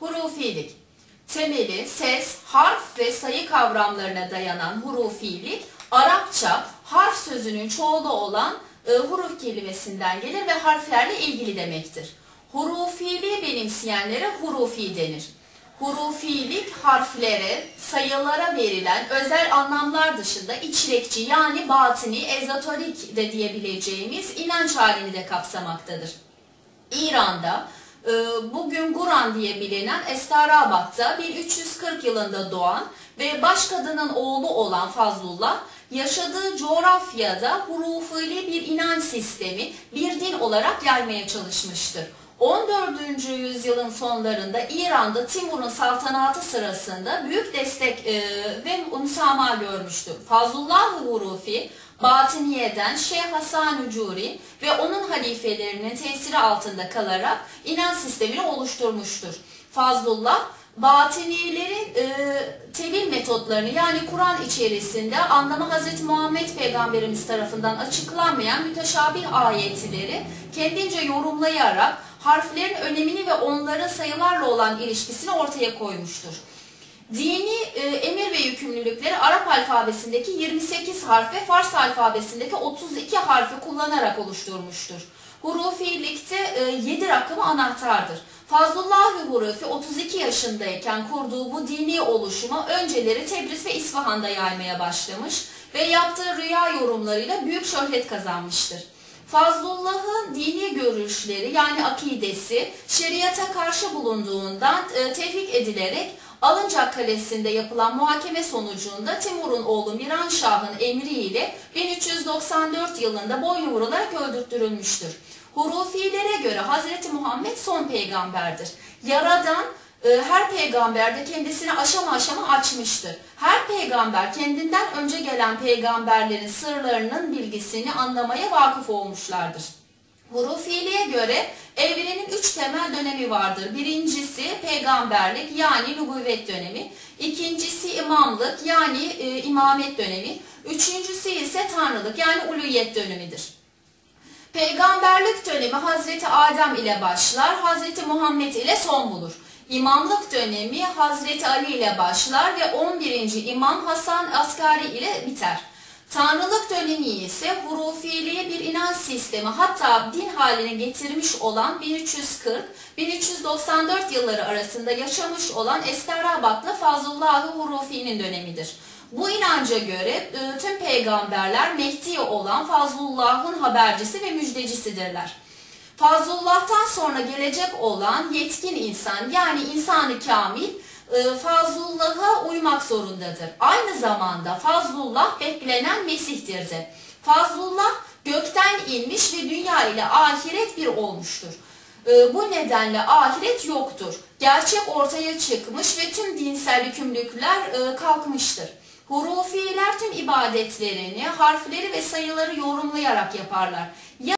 Hurufilik Temeli ses, harf ve sayı kavramlarına dayanan hurufilik, Arapça harf sözünün çoğulu olan e, huruf kelimesinden gelir ve harflerle ilgili demektir. Hurufiliği benimseyenlere hurufi denir. Hurufilik harflere, sayılara verilen özel anlamlar dışında içrekçi yani batini, ezoterik de diyebileceğimiz inanç halini de kapsamaktadır. İran'da bugün Guran diye bilinen Estarabat'ta 1340 yılında doğan ve başkadının oğlu olan Fazlullah yaşadığı coğrafyada hurufili bir inanç sistemi, bir din olarak yaymaya çalışmıştır. 14. yüzyılın sonlarında İran'da Timur'un saltanatı sırasında büyük destek e, ve müsamaha görmüştür. Fazlullah Hurufi, Batiniye'den Şeyh Hasan Ucuri ve onun halifelerinin tesiri altında kalarak inanç sistemini oluşturmuştur. Fazlullah, Batinilerin e, tevil metotlarını yani Kur'an içerisinde anlamı Hz. Muhammed Peygamberimiz tarafından açıklanmayan müteşabih ayetleri kendince yorumlayarak harflerin önemini ve onların sayılarla olan ilişkisini ortaya koymuştur. Dini e, emir ve yükümlülükleri Arap alfabesindeki 28 harf ve Fars alfabesindeki 32 harfi kullanarak oluşturmuştur. Hurufilikte e, 7 rakamı anahtardır. Fazlullah Hurufi 32 yaşındayken kurduğu bu dini oluşumu önceleri Tebriz ve İsfahan'da yaymaya başlamış ve yaptığı rüya yorumlarıyla büyük şöhret kazanmıştır. Fazlullah'ın dini görüşleri yani akidesi şeriata karşı bulunduğundan e, tevfik edilerek Alıncak Kalesi'nde yapılan muhakeme sonucunda Timur'un oğlu Miran Şah'ın emriyle 1394 yılında boynu vurularak öldürtülmüştür. Hurufilere göre Hazreti Muhammed son peygamberdir. Yaradan her peygamber de kendisini aşama aşama açmıştır. Her peygamber kendinden önce gelen peygamberlerin sırlarının bilgisini anlamaya vakıf olmuşlardır. Hurufiliğe göre evrenin üç temel dönemi vardır. Birincisi peygamberlik yani nübüvvet dönemi. İkincisi imamlık yani e, imamet dönemi. Üçüncüsü ise tanrılık yani uluyet dönemidir. Peygamberlik dönemi Hazreti Adem ile başlar, Hazreti Muhammed ile son bulur. İmamlık dönemi Hazreti Ali ile başlar ve 11. İmam Hasan Askari ile biter. Tanrılık dönemi ise hurufiliğe bir inanç sistemi hatta din haline getirmiş olan 1340-1394 yılları arasında yaşamış olan Esterabatlı Fazlullah-ı Hurufi'nin dönemidir. Bu inanca göre e, tüm peygamberler Mehdi olan Fazlullah'ın habercisi ve müjdecisidirler. Fazlullah'tan sonra gelecek olan yetkin insan yani insanı kamil e, Fazlullah'a uymak zorundadır. Aynı zamanda Fazlullah beklenen Mesih'tir de. Fazlullah gökten inmiş ve dünya ile ahiret bir olmuştur. E, bu nedenle ahiret yoktur. Gerçek ortaya çıkmış ve tüm dinsel yükümlülükler e, kalkmıştır. Hurufiler tüm ibadetlerini, harfleri ve sayıları yorumlayarak yaparlar.